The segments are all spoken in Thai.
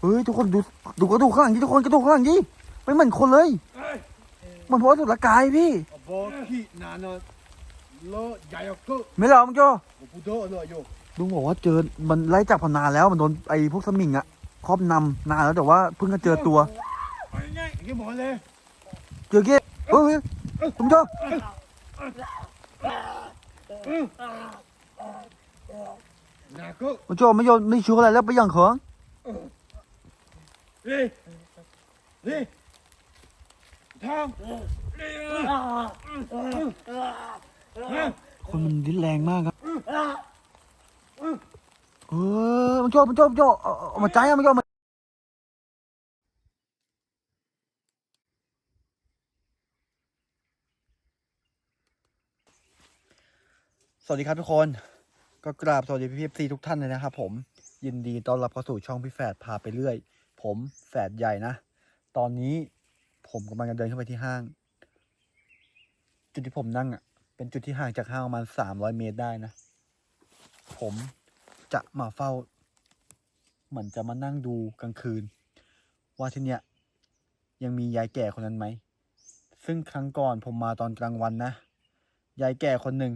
เฮ้ยทุกคนดูดูกระดูกข้างหลังดิทุกคนกระดูกข้างหลังดิไม่เหมือนคนเลยเหมือนพอสุดะกายพี่ Aborti nana lo yayoko ไม่หรอกมึงโจ opudo งบอกว่าเจอมันไล่จับพนานแล้วมันโดนไอ้พวกสมิงอะครอบนำนานแล้วแต่ว่าเพิ่งจะเจอตัว Ini mau le. เจอเกี้ยเฮ้ยเฮ้ยมึงโจลุงโจไม่โยนไม่ชูอะไรแล้วไปยังเขิง นี่นี่ทองคนมันดิ้นแรงมากครับเออมันโจมันโจมันโจเอามาใจเอามาโจมสวัสดีครับทุกคน ก็กราบสวัสดีพี่พีทุกท่านเลยนะครับผม ยินดีต้อนรับเข้าสู่ช่องพี่แฝดพาไปเรื่อย ผมแฝดใหญ่นะ ตอนนี้ผมกำลังจะเดินเข้าไปที่ห้าง จุดที่ผมนั่งอะ เป็นจุดที่ห่างจากห้างประมาณสามร้อยเมตรได้นะ ผมจะมาเฝ้า เหมือนจะมานั่งดูกลางคืน ว่าที่เนี้ยยังมียายแก่คนนั้นไหม ซึ่งครั้งก่อนผมมาตอนกลางวันนะ ยายแก่คนหนึ่ง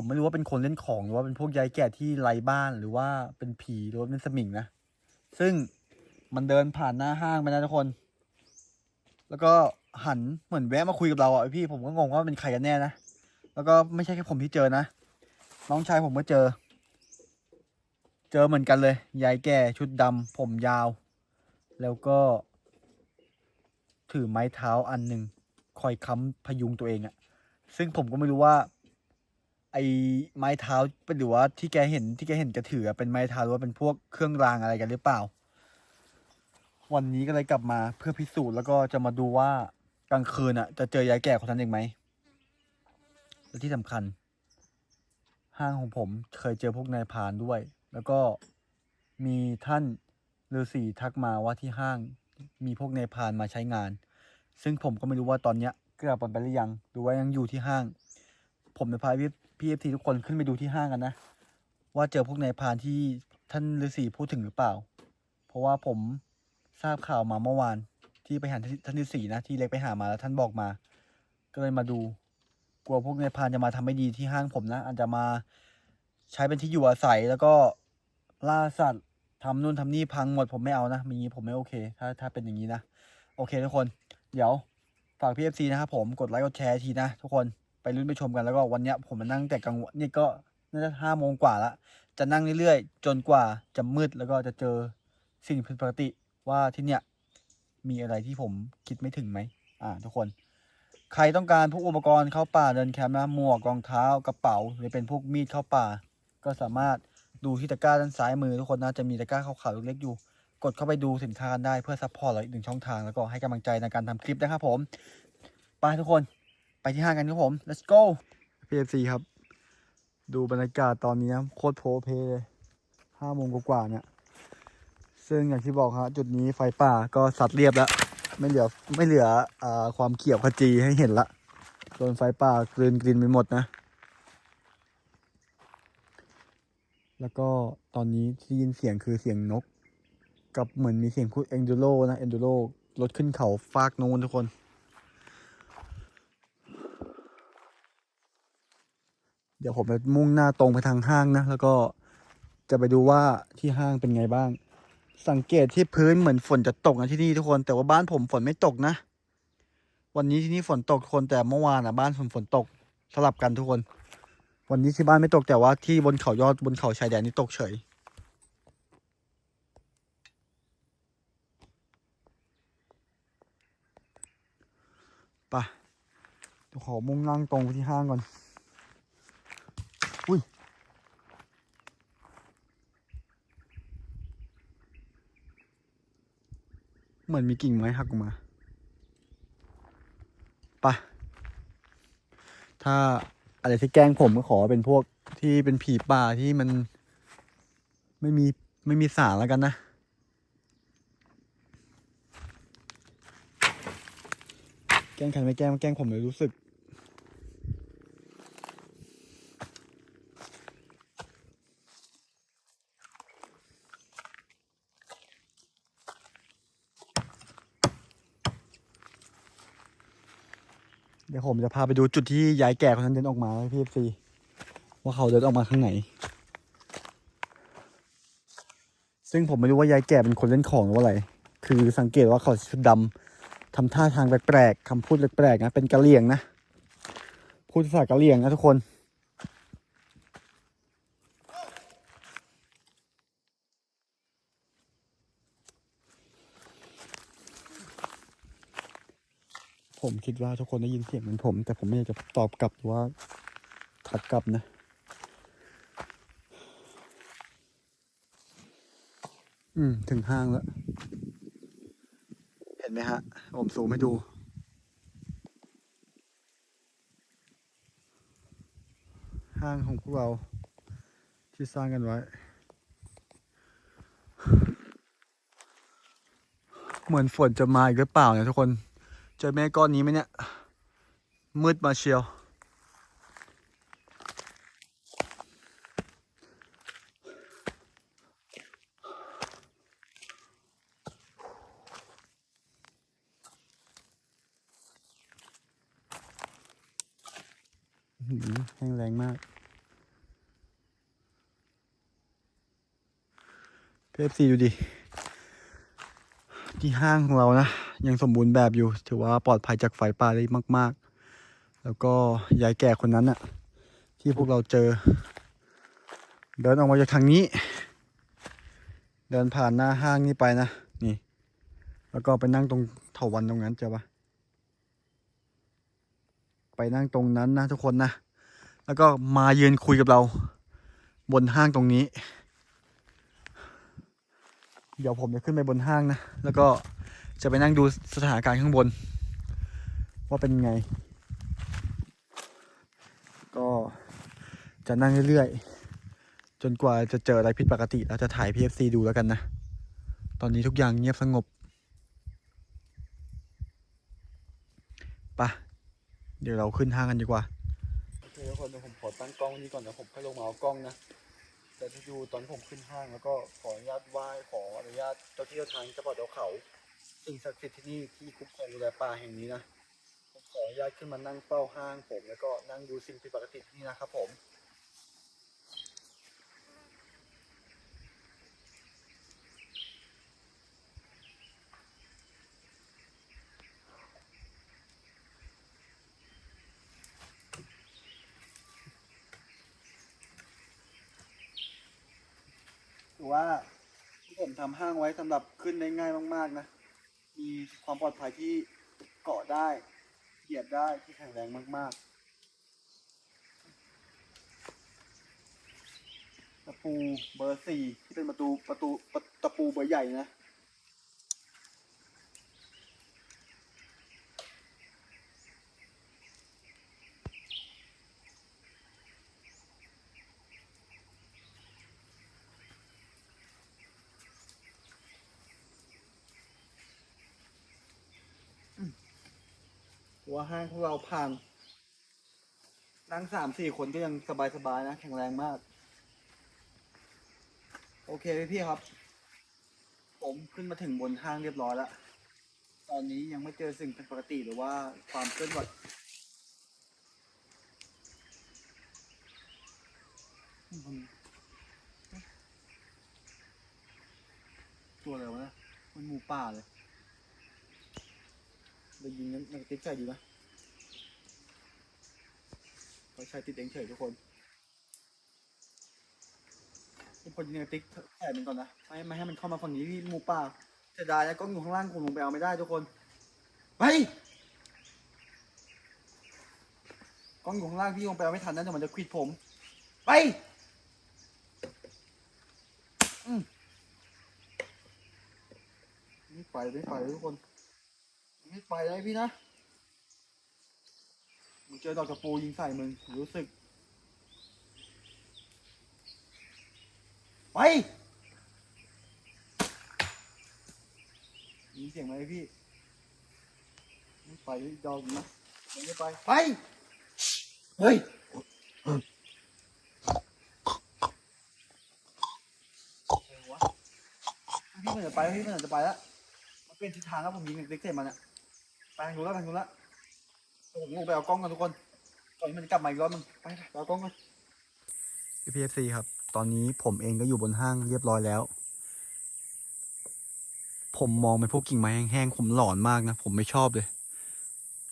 ผมไม่รู้ว่าเป็นคนเล่นของหรือว่าเป็นพวกยายแก่ที่ไร้บ้านหรือว่าเป็นผีหรือว่าเป็นสมิงนะ ซึ่งมันเดินผ่านหน้าห้างไปนะทุกคน แล้วก็หันเหมือนแวะมาคุยกับเราอะพี่ผมก็งงว่าเป็นใครกันแน่นะ แล้วก็ไม่ใช่แค่ผมที่เจอนะ น้องชายผมก็เจอ เจอเหมือนกันเลย ยายแก่ชุดดำผมยาว แล้วก็ ถือไม้เท้าอันหนึ่งคอยค้ำพยุงตัวเองอะซึ่งผมก็ไม่รู้ว่า ไอ้ไม้เท้าเป็นหรือว่าที่แกเห็นที่แกเห็นแกถือเป็นไม้เท้าหรือว่าเป็นพวกเครื่องรางอะไรกันหรือเปล่า วันนี้ก็เลยกลับมาเพื่อพิสูจน์แล้วก็จะมาดูว่ากลางคืนอะ จะเจอยายแก่คนนั้นอีกไหมและที่สำคัญ ห้างของผมเคยเจอพวกนายพานด้วย แล้วก็มีท่านฤาษีทักมาว่าที่ห้างมีพวกนายพานมาใช้งาน ซึ่งผมก็ไม่รู้ว่าตอนเนี้ยกลับไปหรือยังหรือว่ายังอยู่ที่ห้าง ผมจะพาพี่พี่เอฟซีทุกคนขึ้นไปดูที่ห้างกันนะ ว่าเจอพวกนายพานที่ท่านฤาษีพูดถึงหรือเปล่า เพราะว่าผมทราบข่าวมาเมื่อวาน ที่ไปหาท่านฤาษีนะที่เล็กไปหามาแล้วท่านบอกมา ก็เลยมาดู กลัวพวกนายพานจะมาทำไม่ดีที่ห้างผมนะอาจจะมาใช้เป็นที่อยู่อาศัยแล้วก็ล่าสัตว์ทำนู่นทำนี่พังหมดผมไม่เอานะมีอย่างนี้ผมไม่โอเค ถ้าถ้าเป็นอย่างนี้นะ โอเคทุกคน เดี๋ยวฝากพี่เอฟซีนะครับผมกดไลค์กดแชร์ทีนะทุกคน ลุ้นไปชมกันแล้วก็วันนี้ผมมานั่งแต่กลางวันนี่ก็น่าจะห้าโมงกว่าละจะนั่งเรื่อยๆ จนกว่าจะมืดแล้วก็จะเจอสิ่งผิดปกติว่าที่เนี้ยมีอะไรที่ผมคิดไม่ถึงไหมอ่า ทุกคน ใครต้องการพวกอุปกรณ์เข้าป่าเดินแคมป์นะหมวกรองเท้ากระเป๋า หรือเป็นพวกมีดเข้าป่า ก็สามารถดูที่ตะกร้าด้านซ้ายมือทุกคนนะจะมีตะกร้าขาวๆเล็กๆอยู่ กดเข้าไปดูสินค้ากันได้เพื่อซัพพอร์ตเราอีกหนึ่งช่องทางแล้วก็ให้กำลังใจในการทำคลิปนะครับผม ไปทุกคน ที่ห้างกันครับผม let's go PFC ครับ ดูบรรยากาศตอนนี้นะโคตรโพเพเลยห้าโมงกว่าๆเนี่ย ซึ่งอย่างที่บอกฮะจุดนี้ไฟป่าก็สัดเรียบแล้ว ไม่เหลือไม่เหลืออความเขียวขจีให้เห็นละโดนไฟป่ากลืนกลินไปหมดนะ แล้วก็ตอนนี้ที่ยินเสียงคือเสียงนก กับเหมือนมีเสียงพูดเอนดูโรนะเอนดูโรรถขึ้นเขาฟากโน้นทุกคน เดี๋ยวผมจะมุ่งหน้าตรงไปทางห้างนะ แล้วก็จะไปดูว่าที่ห้างเป็นไงบ้าง สังเกตที่พื้นเหมือนฝนจะตกนะที่นี่ทุกคน แต่ว่าบ้านผมฝนไม่ตกนะ วันนี้ที่นี่ฝนตกทุกคนแต่เมื่อวานอะบ้านผมฝนตกสลับกันทุกคน วันนี้ที่บ้านไม่ตกแต่ว่าที่บนเขายอดบนเขาชายแดนนี่ตกเฉยไปเดี๋ยวขอมุ่งนั่งตรงไปที่ห้างก่อน อุ้ย เหมือนมีกิ่งไม้หักออกมาไปถ้าอะไรที่แกล้งผมก็ขอเป็นพวกที่เป็นผีป่าที่มัน ไม่มีไม่มีสารแล้วกันนะ แกล้งใครไม่แกล้งแกล้งผมเลยรู้สึก เดี๋ยวผมจะพาไปดูจุดที่ยายแก่คนนั้นเดินออกมาพี่เอฟซีว่าเขาเดินออกมาข้างไหน ซึ่งผมไม่รู้ว่ายายแก่เป็นคนเล่นของหรือว่าอะไร คือสังเกตว่าเขาชุดดำทำท่าทางแปลกๆคำพูดแปลกๆนะเป็นกะเหลี่ยงนะพูดภาษากะเหลี่ยงนะทุกคน ผมคิดว่าทุกคนได้ยินเสียงเหมือนผม แต่ผมไม่อยากจะตอบกลับว่าถัดกลับนะ อืม ถึงห้างแล้ว เห็นไหมฮะ ผมซูมให้ดู ห้างของพวกเรา ที่สร้างกันไว้ เหมือนฝนจะมาอีกหรือเปล่าเนี่ยทุกคน เจอแม่ก้อนนี้ไหมเนี่ย มืดมาเชียวหือแห้งแรงมากเพฟซีดูดิ ที่ห้างของเรานะ ยังสมบูรณ์แบบอยู่ ถือว่าปลอดภัยจากไฟป่าได้มาก ๆ แล้วก็ยายแก่คนนั้นน่ะที่พวกเราเจอ เดินออกมาจากทางนี้ เดินผ่านหน้าห้างนี้ไปนะนี่ แล้วก็ไปนั่งตรงเถาวันตรงนั้นเจอปะไปนั่งตรงนั้นนะทุกคนนะแล้วก็มายืนคุยกับเรา บนห้างตรงนี้ เดี๋ยวผมจะขึ้นไปบนห้างนะ แล้วก็ จะไปนั่งดูสถานการณ์ข้างบน ว่าเป็นไง ก็จะนั่งเรื่อยๆ จนกว่าจะเจออะไรผิดปกติ แล้วจะถ่าย PFC ดูแล้วกันนะ ตอนนี้ทุกอย่างเงียบสงบปะเดี๋ยวเราขึ้นห้างกันดีกว่าโอเคทุกคนเดี๋ยวผมขอตั้งกล้องนี้ก่อนเดี๋ยวผมค่อยลงมาเอากล้องนะแต่ที่ดูตอนผมขึ้นห้างแล้วก็ขออนุญาตไหว้ขออนุญาตเจ้าที่เจ้าทางเจ้าป่าเจ้าเขา สิ่งศักดิ์สิทธิ์ที่นี่ที่คุ้มครองดูแลป่าแห่งนี้นะผมขออนุญาตขึ้นมานั่งเฝ้าห้างผมแล้วก็นั่งดูสิ่งผิดปกติที่นี่นะครับผมถือว่าที่ผมทำห้างไว้สำหรับขึ้นได้ง่ายมาก ๆ นะ มีความปลอดภัยที่เกาะได้ เหยียบได้ที่แข็งแรงมากๆ ตะปูเบอร์สี่ที่เป็นประตูประตูประตะปูเบอร์ใหญ่นะ หัวห้างของเราผ่านนั่งสามสี่คนก็ยังสบายๆนะ แข็งแรงมาก โอเคพี่พี่ครับ ผมขึ้นมาถึงบนห้างเรียบร้อยแล้วตอนนี้ยังไม่เจอสิ่งผิดปกติหรือว่าความเคลื่อนไหวตัวอะไรวะนะมันหมูป่าเลยได้ยิงนั้นมันติ๊กใส่ดีนะ ขาใช้ติดเองเฉยทุกคนทุกคนยิงติ๊กแอบมันก่อนนะไม่ไม่ให้มันเข้ามาฝั่งนี้พี่หมูป่าเสียดายนะกล้องอยู่ข้างล่างผมลงไปเอาไม่ได้ทุกคนไปกล้องอยู่ข้างล่างพี่ลงไปเอาไม่ทันนะเดี๋ยวมันจะควิดผมไปไม่ไปไม่ไปทุกคน ไม่ไปเลยพี่นะ มึงเจอดอกตะปูยิงใส่มึง รู้สึก ไปมีเสียงไหมพี่ไม่ไปดอกนะไม่ไป ไป เฮ้ย พี่มันจะไปแล้วพี่มันจะไปแล้ว มันเป็นทิศทางแล้วผมยิงเด็กเสร็จมันอะไปทางนู้นแล้วไปทางนู้นแล้ว ผมลงไปเอากล้องกันทุกคนก่อนที่มันจะกลับมาอีกรอบนึงไปไปเอากล้องกันพีเอฟซีครับ ตอนนี้ผมเองก็อยู่บนห้างเรียบร้อยแล้ว ผมมองเป็นพวกกิ่งไม้แห้งๆผมหลอนมากนะ ผมไม่ชอบเลย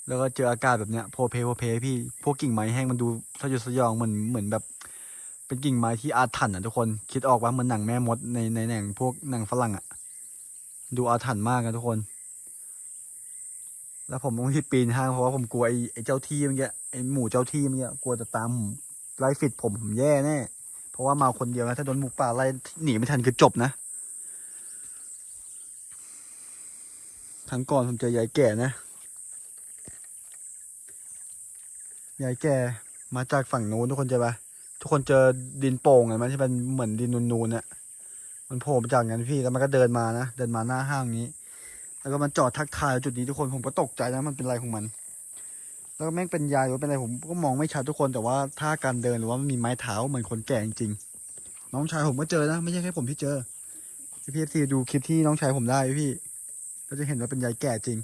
แล้วก็เจออากาศแบบเนี้ยโพเพโพเพพี่ พวกกิ่งไม้แห้งมันดูสยดสยองเหมือนเหมือนแบบ เป็นกิ่งไม้ที่อาถรรพ์อะทุกคน คิดออกว่าเหมือนหนังแม่มดในในหนังพวกหนังฝรั่งอะ ดูอาถรรพ์มากนะทุกคน แล้วผมต้องที่ปีนห้างเพราะว่าผมกลัวไอ้ไอ้เจ้าที่เมื่อกี้ไอ้หมูเจ้าที่เมื่อกี้กลัวจะตามผมไล่ฟิดผมผมแย่แน่เพราะว่ามาคนเดียวนะถ้าโดนหมูป่าไล่หนีไม่ทันคือจบนะครั้งก่อนผมเจอยายแก่นะยายแก่มาจากฝั่งนู้นทุกคนเจอปะทุกคนเจอดินโป่งอะมันที่เป็นเหมือนดินนูนๆน่ะมันโผล่มาจากงั้นพี่แล้วมันก็เดินมานะเดินมาหน้าห้างนี้ แล้วก็มันจอดทักทายจุดนี้ทุกคนผมก็ตกใจนะมันเป็นอะไรของมัน แล้วก็แม่งเป็นยายหรือว่าเป็นอะไรผมก็มองไม่ชัดทุกคนแต่ว่าท่าการเดินหรือว่ามันมีไม้เท้าเหมือนคนแก่จริงๆน้องชายผมก็เจอนะไม่ใช่แค่ผมที่เจอพี่เอฟซีดูคลิปที่น้องชายผมได้พี่ก็จะเห็นว่าเป็นยายแก่จริง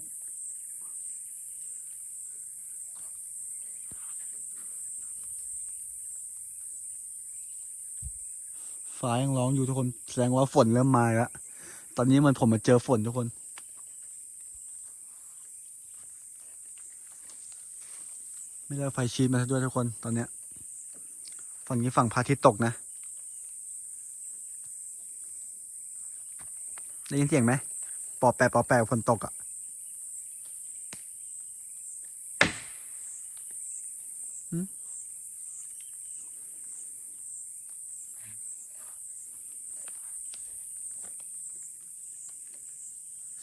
ฟ้ายังร้องอยู่ทุกคนแสดงว่าฝนเริ่มมาแล้วตอนนี้มันผมมาเจอฝนทุกคน ไม่ได้ไฟชีดมาด้วยทุกคนตอนเนี้ยฝั่งนี้ฝั่งพระอาทิตย์ตกนะ ได้ยินเสียงไหมปอแปะปอแปะฝนตกอะ่ะ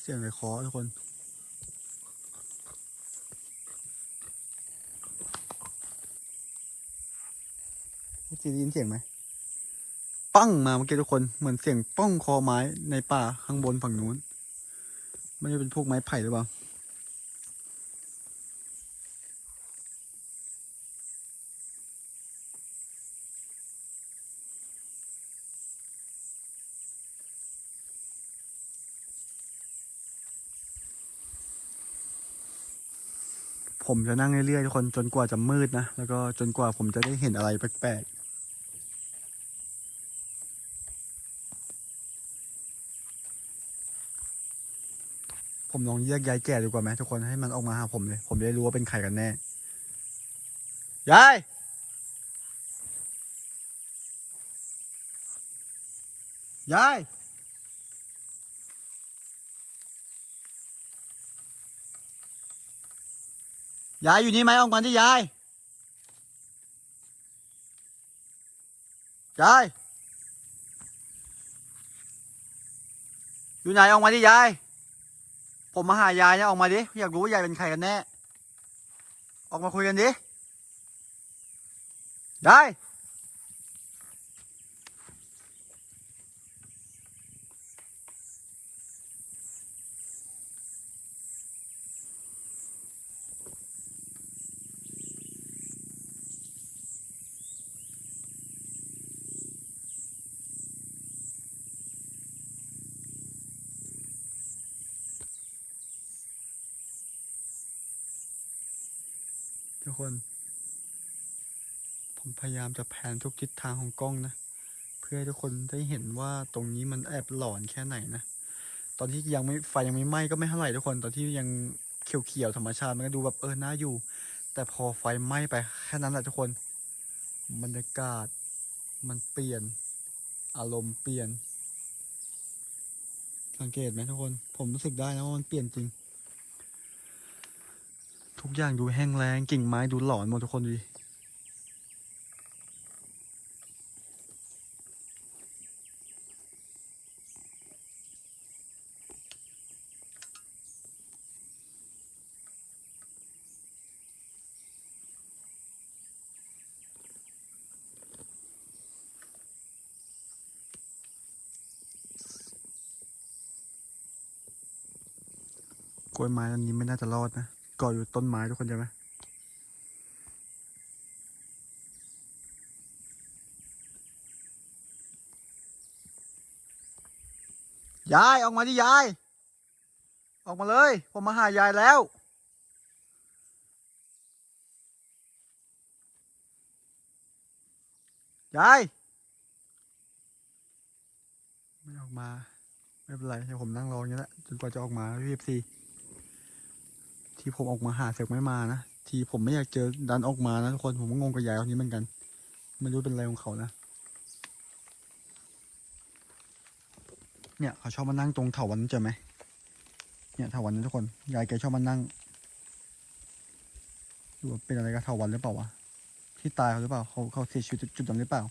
เสียงอะไรเคอทุกคน พี่จีได้ยินเสียงไหมปั้งมาเมื่อกี้ทุกคนเหมือนเสียงป้องคอไม้ในป่าข้างบนฝั่งนู้นม่ได้เป็นพวกไม้ไผ่หรือเปล่าผมจะนั่งเรื่อยๆทุกคนจนกว่าจะมืดนะ แล้วก็จนกว่าผมจะได้เห็นอะไรแปลก ผมลองเรียกยายแก่ดีกว่าไหมทุกคนให้มันออกมาหาผมเลย ผมจะได้รู้ว่าเป็นใครกันแน่ ยาย ยาย ยายอยู่นี่ไหมออกมาที่ยาย ยาย อยู่ไหนออกมาที่ยาย ผมมาหายายเนี่ยออกมาดิ อยากรู้ว่ายายเป็นใครกันแน่ ออกมาคุยกันดิ ได้ ทุกคน ผมพยายามจะแผนทุกทิศทางของกล้องนะ เพื่อให้ทุกคนได้เห็นว่าตรงนี้มันแอบหลอนแค่ไหนนะ ตอนที่ยังไม่ไฟยังไม่ไหม้ก็ไม่เท่าไหร่ทุกคน ตอนที่ยังเขียวๆธรรมชาติมันก็ดูแบบเออน่าอยู่ แต่พอไฟไหม้ไปแค่นั้นแหละทุกคนบรรยากาศมันเปลี่ยน อารมณ์เปลี่ยน สังเกตไหมทุกคน ผมรู้สึกได้นะว่ามันเปลี่ยนจริง ทุกอย่างดูแห้งแล้งกิ่งไม้ดูหลอนหมดทุกคนดูดิกล้วยไม้อันนี้ไม่น่าจะรอดนะ กาะอยู่ต้นไม้ทุกคนใช่ไหมยาย ออกมาดิยาย ออกมาเลย ผมมาหายายแล้ว ยาย ไม่ออกมา ไม่เป็นไรให้ผมนั่งรออย่างนี้แหละจนกว่าจะออกมาพี่เอฟซี ที่ผมออกมาหาเสกไม่มานะที่ผมไม่อยากเจอดันออกมานะทุกคนผมก็งงกับยายคนนี้เหมือนกันไม่รู้เป็นอะไรของเขานะ เนี่ยเขาชอบมานั่งตรงเถาวันนั้นเจอไหมเนี่ยเถาวันนั้นทุกคนยายแกชอบมานั่งหรือว่าเป็นอะไรกับเถาวันหรือเปล่าวะที่ตายเขาหรือเปล่าเขาเขาเสียชีวิตจุดนั้นหรือเปล่า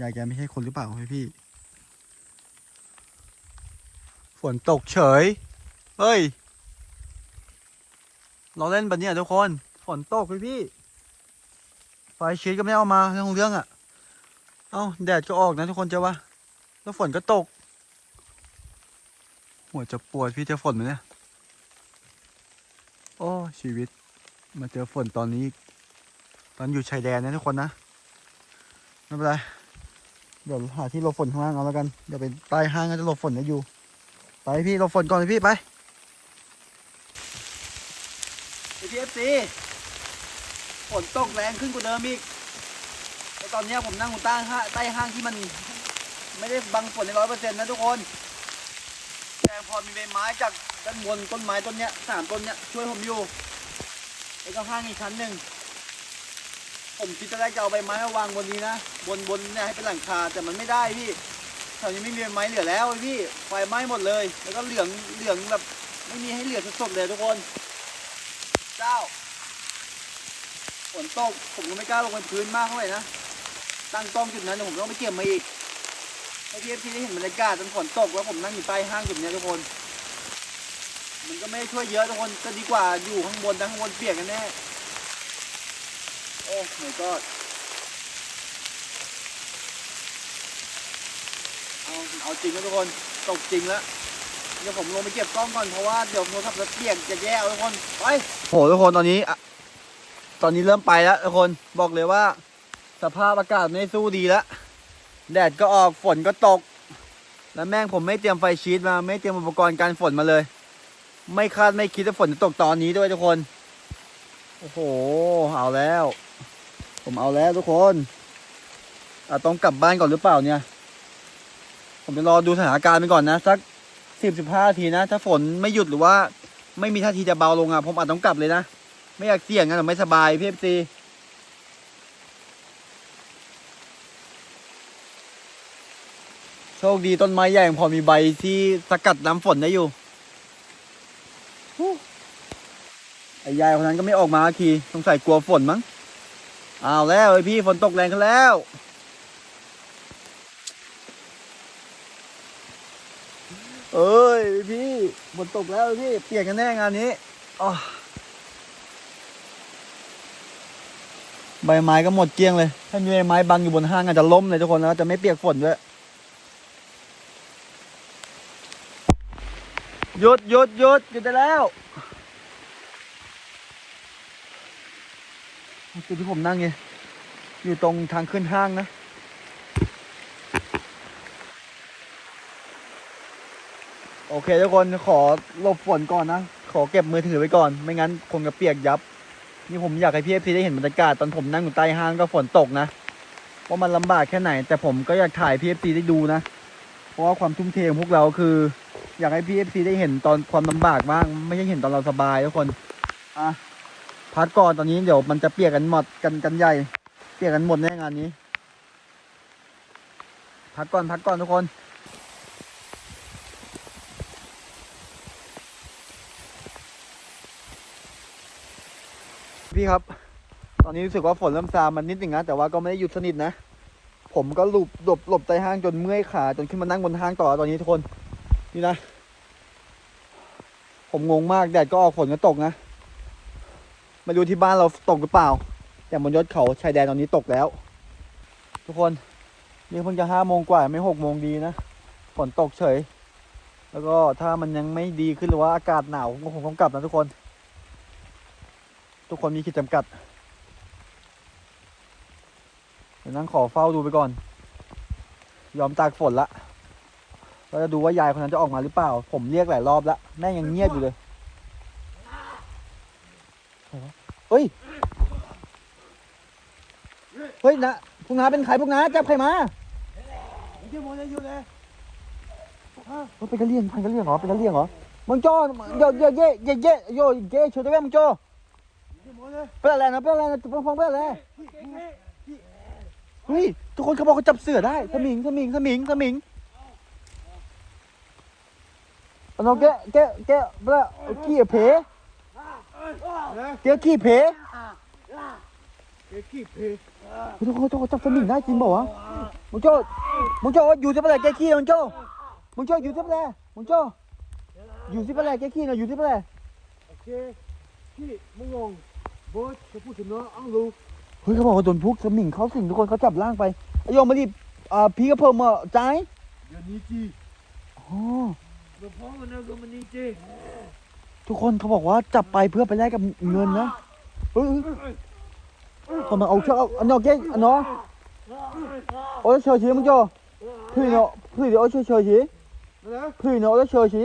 ยายแกไม่ใช่คนหรือเปล่าพี่พี่ฝนตกเฉย เฮ้ย เราเล่นแบบนี้ทุกคนฝนตกพี่พี่ไฟชีตก็ไม่เอามาเรื่องเรื่องอะ่ะ เอาแดดก็ออกนะทุกคนเจ้าวะแล้วฝนก็ตก หัวจะปวดพี่เจอฝนไหมเนี่ยโอ้ชีวิต มาเจอฝนตอนนี้ ตอนอยู่ชายแดนนะทุกคนนะไม่เป็นไรเดี๋ยวหาที่หลบฝนข้างล่างเอาแล้วกันเดี๋ยวไปใต้ห้างก็จะหลบฝนได้อยู่ ไปพี่หลบฝนก่อนเลยพี่ไป ไปพีเอฟซีฝนตกแรงขึ้นกว่าเดิมอีกแล้วตอนนี้ผมนั่งอยู่ใต้ห้างใต้ห้างที่มัน ไม่ได้บังฝนในร้อยเปอร์เซ็นต์นะทุกคน แต่พอมีใบไม้จากด้านบนต้นไม้ต้นเนี้ยสามต้นเนี้ยช่วยผมอยู่แล้วก็ห้างอีกชั้นหนึ่งผมคิดจะได้จะเอาใบไม้มาวางบนนี้นะบนบนเนี่ยให้เป็นหลังคาแต่มันไม่ได้พี่แถวนี้ไม่มีใบไม้เหลือแล้วพี่ไฟไหม้หมดเลย แล้วก็เหลืองเหลืองแบบไม่มีให้เหลือสดๆเลยทุกคน เจ้า ฝนตก ผมก็ไม่กล้าลงไปพื้นมากเท่าไหร่นะ ตั้งกล้องจุดนั้นเดี๋ยวผมต้องไปเก็บมาอีกให้พี่เอฟซีได้เห็นบรรยากาศตอนฝนตกแล้วผมนั่งอยู่ใต้ห้างจุดเนี้ยทุกคน มันก็ไม่ช่วยเยอะทุกคนก็ดีกว่าอยู่ข้างบนนะข้างบนเปียกกันแน่ โอ้ my god เอาเอาจริงนะทุกคน ตกจริงแล้ว เดี๋ยวผมลงไปเก็บกล้องก่อนเพราะว่าเดี๋ยวโทรศัพท์จะเปียกจะแย่เอาทุกคนไปโหทุกคนตอนนี้อะตอนนี้เริ่มไปแล้วทุกคนบอกเลยว่า สภาพอากาศไม่สู้ดีแล้วแดดก็ออกฝนก็ตก แล้วแม่งผมไม่เตรียมไฟชีตมา ไม่เตรียมอุปกรณ์การฝนมาเลย ไม่คาดไม่คิดว่าฝนจะตกตอนนี้ด้วยทุกคนโอ้โหเอาแล้ว ผมเอาแล้วทุกคนอาต้องกลับบ้านก่อนหรือเปล่าเนี่ย ผมจะรอดูสถานการณ์ไปก่อนนะสัก สิบสิบห้าทีนะ ถ้าฝนไม่หยุดหรือว่า ไม่มีท่าทีจะเบาลงอะผมอาจต้องกลับเลยนะ ไม่อยากเสี่ยงนะแต่ไม่สบายพี่เอฟซีโชคดีต้นไม้ใหญ่ยังพอมีใบที่สกัดน้ำฝนได้อยู่ไอ้ยายคนนั้นก็ไม่ออกมาทีสงสัยกลัวฝนมั้งเอาแล้วไอพี่ฝนตกแรงขึ้นแล้ว เอ้ยพี่ฝนตกแล้วพี่เปียกกันแน่งานนี้อ้อใบไม้ก็หมดเกลี้ยงเลย ถ้ามีใบไม้บังอยู่บนห้างอาจจะล้มเลยทุกคนแล้วจะไม่เปียกฝนด้วยหยุดหยุดหยุดหยุดได้แล้วจุดที่ผมนั่งไงอยู่ตรงทางขึ้นห้างนะ โอ เคทุกคนขอหลบฝนก่อนนะ ขอเก็บมือถือไว้ก่อน ไม่งั้นคงจะเปียกยับ นี่ผมอยากให้พี่เอฟซีได้เห็นบรรยากาศตอนผมนั่งอยู่ใต้ห้างก็ฝนตกนะว่ามันลำบากแค่ไหน แต่ผมก็อยากถ่ายพี่เอฟซีได้ดูนะ เพราะว่าความทุ่มเทของพวกเราคือ อยากให้พี่เอฟซีได้เห็นตอนความลำบากบ้าง ไม่ใช่เห็นตอนเราสบายทุกคนอะพักก่อนตอนนี้เดี๋ยวมันจะเปียกกันหมดกันกันใหญ่ เปียกกันหมดแน่งานนี้ พักก่อนพักก่อนทุกคน พี่ครับ ตอนนี้รู้สึกว่าฝนเริ่มซามันนิดหนึ่งนะ แต่ว่าก็ไม่ได้หยุดสนิทนะ ผมก็หลบหลบหลบใต้ห้างจนเมื่อยขาจนขึ้นมานั่งบนห้างต่อตอนนี้ทุกคน นี่นะ ผมงงมากแดดก็ออกฝนก็ตกนะม่รู้ที่บ้านเราตกหรือเปล่า แต่บนยอดเขาชายแดนตอนนี้ตกแล้ว ทุกคนนี่เพิ่งจะห้าโมงกว่าไม่หกโมงดีนะ ฝนตกเฉย แล้วก็ถ้ามันยังไม่ดีขึ้นหรือว่าอากาศหนาวผมก็คงต้องกลับนะทุกคน ทุกคนมีขีดจำกัดเดี๋ยวนั่งขอเฝ้าดูไปก่อน ยอมตากฝนละเราจะดูว่ายายคนนั้นจะออกมาหรือเปล่า ผมเรียกหลายรอบแล้วแม่ยังเงียบอยู่เลยเฮ้ย เฮ้ยนะพวกน้าเป็นใครพวกน้าจับใครมาเก็บหมดเลยอยู่เลยเฮ้ยเป็นกะเลี่ยงพันกะเลี่ยงเหรอเป็นกะเลี่ยงเหรอมึงโจ้เยวเยวเย่เย่เย่โยเย่ช่วยด้วยมึงโจ้ เก็บหมดเลยเป็นอะไรนะเป็นอะไรนะพงพงเป็นอะไรเฮ้ยทุกคนเขาบอกเขาจับเสือได้สมิงสมิงสมิงสมิงเอาน้องแกะแกะแกะเปล่าเอาขี้เพนะเดี๋ยวขี้เพเก็บขี้เพเฮ้ยทุกคนทุกคนจับสมิงได้จริงเปล่าวะมึงโจ้มึงโจ้อยู่ที่เปล่าแกขี้มึงโจ้มึงโจ้อยู่ที่เปล่ามึงโจ้อยู่ที่เปล่าแกขี้นะอยู่ที่เปล่าโอเคขี้มึงงง บอสจะพูดถึงเนาะอังลูเฮ้ยเขาบอกว่าโดนพวกสมิงเขาสิงทุกคนเขาจับล่างไปไอ้โยมมาดิอ่าพี่ก็เพิ่มมาใจายเดี๋ยวนี้จีอ๋อเดี๋ยวพ่อมันเอาเงินมันนี่จีทุกคนเขาบอกว่าจับไปเพื่อไปแลกกับเงินนะเฮ้ยเฮ้ยทำไมเอาเชือกเอาอันนอกเก๊กอันนอโอ้ยเชยชีมึงโจ้พี่เนาะพี่เดี๋ยวโอ้ยเชยเชยชีนะพี่เนาะโอ้ยเชยชี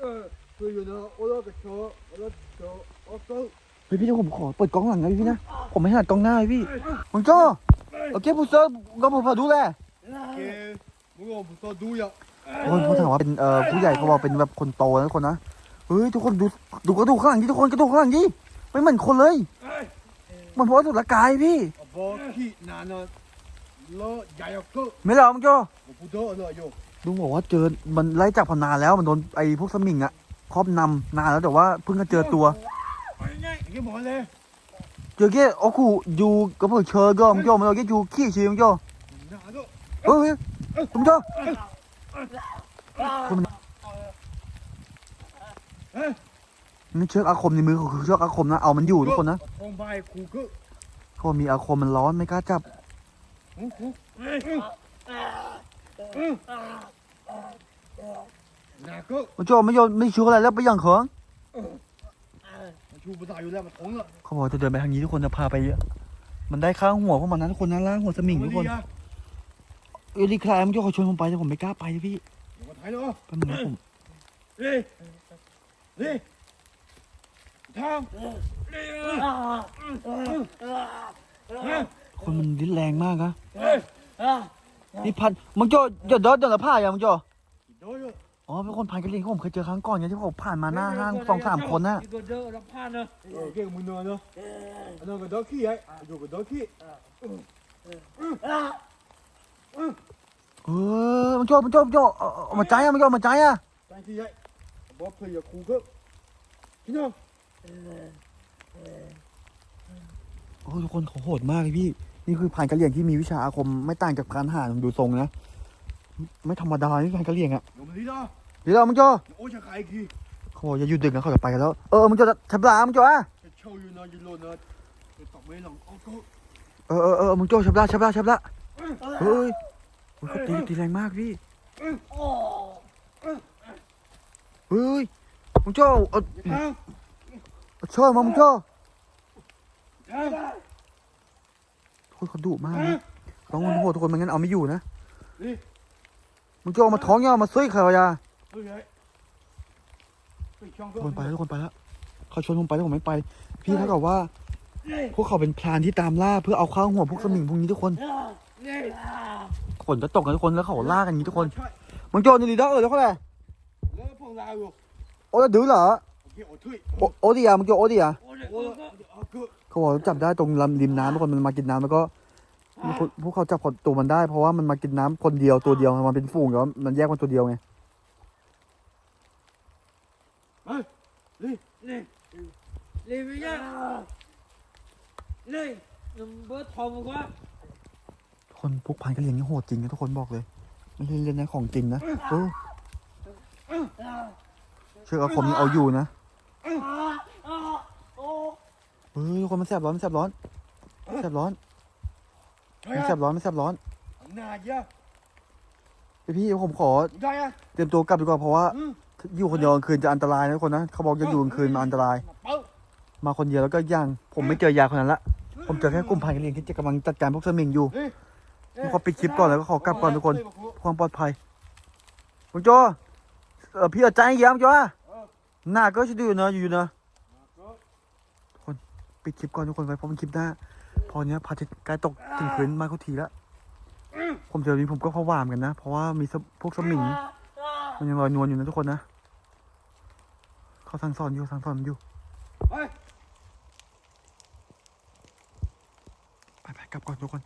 เออคืออยู่เนาะโอ้ยก็โชว์โอ้ยโชว์โอ้ยเฮ้ยพี่เดี๋ยวผมขอเปิดกล้องหลังหนะพี่นะ ผมไม่ถนัดกล้องหน้าเลยพี่มึงโจ้โอเคผู้เซอร์ก็ผมพอดูแลโอเคมึงงงผมตัวดูอย่าโอ้ยเขาถามว่าเป็นเอ่อผู้ใหญ่เขาบอกเป็นแบบคนโตนะทุกคนนะเฮ้ยทุกคนดูดูกระดูกข้างหลังดิทุกคนกระดูกข้างหลังดิไม่เหมือนคนเลยเหมันเพราะว่าสุดละกายพี่บอสขี้นานเนาะแล้วใหญ่ก็ไม่เหรอมึงโจ้ผมพูดเนาะเนาะอยู่ลุงบอกว่าเจอมันไล่จับพอนานแล้วมันโดนไอ้พวกสมิงอะครอบนำนานแล้วแต่ว่าเพิ่งจะเจอตัว ไปไงเก็บหมดเลยเจอแค่โอ้คูอยู่กับพวกเชอร์ก็มึงโจ้มันเอาแค่อยู่ขี้ชีมึงโจ้นาโดเฮ้ยมึงโจ้เฮ้ยนี่เชือกอาคมในมือเขาคือเชือกอาคมนะ เอามันอยู่ทุกคนนะทองใบคูก็เขาบอกมีอาคมมันร้อนไม่กล้าจับหูหูนาก็มึงโจ้ไม่โยนไม่ชูอะไรแล้วไปอย่างเขิงมัน ชูภาษาอยู่แล้วมันทงอะเขาบอกจะเดินไปทางนี้ทุกคนจะพาไปมันได้ข้างหัวพวกมันนะทุกคนนะล่างหัวสมิงทุกคนเอลิคลายมึงโจ้เขาชวนผมไปแต่ผมไม่กล้าไปพี่เดี๋ยวมาถ่ายเนาะแป๊บนึงนะผมเฮ้ยเฮ้ยทางคนมันดิ้นแรงมากนะเฮ้ยนี่พันมึงโจ้เดี๋ยวเดินเดินละผ้าอย่างมึงโจ้โดย อ๋อเป็นคนพันกะเหรี่ยงที่ผมเคยเจอครั้งก่อนไงที่เขาผ่านมาหน้าห้างสองสามคนน่ะก็เดอรับผ้าเนอะเออเก่งมึงเนาะเนาะอันนั้นก็ดอกขี้ไอ้อยู่กับดอกขี้เออมันโจ้มันโจ้มันโจ้เอาเอามาใจอะมันโจ้เอามาใจอะใจขี้ไอ้บอกเคยอย่าคูก็พี่น้องโอ้ยทุกคนเขาโหดมากเลยพี่ นี่คือผ่านกะเหรี่ยงที่มีวิชาอาคมไม่ต่างจากพรานหานดูทรงนะ ไม่ธรรมดานี่ผ่านกะเหรี่ยงอะเดี๋ยวมันดีเนาะเดี๋ยวเรามึงโจ้โอ้ยจะขายขี้เขาบอกอย่าหยุดดึกนะเขาจะไปกันแล้ว เออมึงโจ้ทับลามึงโจ้อะจะเช่าอยู่เนาะอยู่โลเนาะจะตอกไม่หลงเอาก็เออเออเออมึงโจ้ชับลาชับลาชับลาเฮ้ยโอ้ยเขาตีตีแรงมากพี่เฮ้ยมึงโจ้เอาทางเอาช่วยมามึงโจ้ทางโอ้ยเขาดุมากนะต้องมันโหดทุกคนไม่งั้นเอาไม่อยู่นะนี่ มึงโจ้เอามาท้องย่อมาซุยเขาอย่าเฮ้ยไอ้ไปช่องทุก็กคนไปแล้วทุกคนไปแล้วเขาชวนผมไปแล้วผมไม่ไป พี่เท่ากับว่าพวกเขาเป็นพรานที่ตามล่าเพื่อเอาข้าวหัวพวกสมิงพวกนี้ทุกคนนี่ฝนจะตกกันทุกคนแล้วเขาล่ากันอย่างนี้ทุกคนใช่มึงโจนี่ดีด้อเออแล้วเขาแหละแล้วพวกเราอยู่โอ้แล้วดื้อเหรอโอเคโอ้ทุยโอโอดีอะมึงโจโอดีอะโอ้ยโอ้โอ้ยยเอาก็เขาบอกจับได้ตรงลำริมน้ำทุกคนมันมากินน้ำแล้วก็มีคน พวกเขาจับคนตัวมันได้เพราะว่ามันมากินน้ำคนเดียวตัวเดียวมันเป็นฝูงแล้วมันแยกมันตัวเดียวไงนี่นี่ไม่ยากนี่น้ำเบิร์ดทอมกว่าทุกคนพวกพันกันเลี้ยงนี่โหดจริงนะทุกคนบอกเลยไม่ใช่เล่นนะของจริงนะเออเชือกอาคมนี่เอาอยู่นะเฮ้ยทุกคนมันแสบร้อนมันแสบร้อนแสบร้อน ใช่มันแสบร้อนมันแสบร้อนหน้าเยอะพี่พี่ผมขอ ได้อะเตรียมตัวกลับดีกว่าเพราะว่าอืมอยู่คนเดียวกลางคืนจะอันตรายนะทุกคนนะเขาบอกจะอยู่กลางคืนมาอันตรายเป้ามาคนเดียวแล้วก็ย่าง ผมไม่เจอยาคนนั้นละผมเจอแค่กลุ่มพันกันเองที่จะกำลังจัดการพวกสมิงอยู่นี่ผมขอปิดคลิปก่อนแล้วก็ขอกลับก่อนทุกคน ความปลอดภัยคุณโจเออพี่เอาใจเยี่ยมจ้ะหน้าก็จะดูเนอะอยู่เนอะปิดคลิปก่อนทุกคนไว้เพราะมันคลิปหน้า พอเนี้ยพระอาทิตย์ใกล้ตกถึงพื้นมากเขาทีละผมเจอนี้ผมก็ผวาเหมอนกันนะ เพราะว่ามีสพวกสมิงมันยังลอยนวลอยู่นะทุกคนนะ เขาสั่งสอนอยู่สั่งสอนอยู่ไปไปไปกลับก่อนทุกคน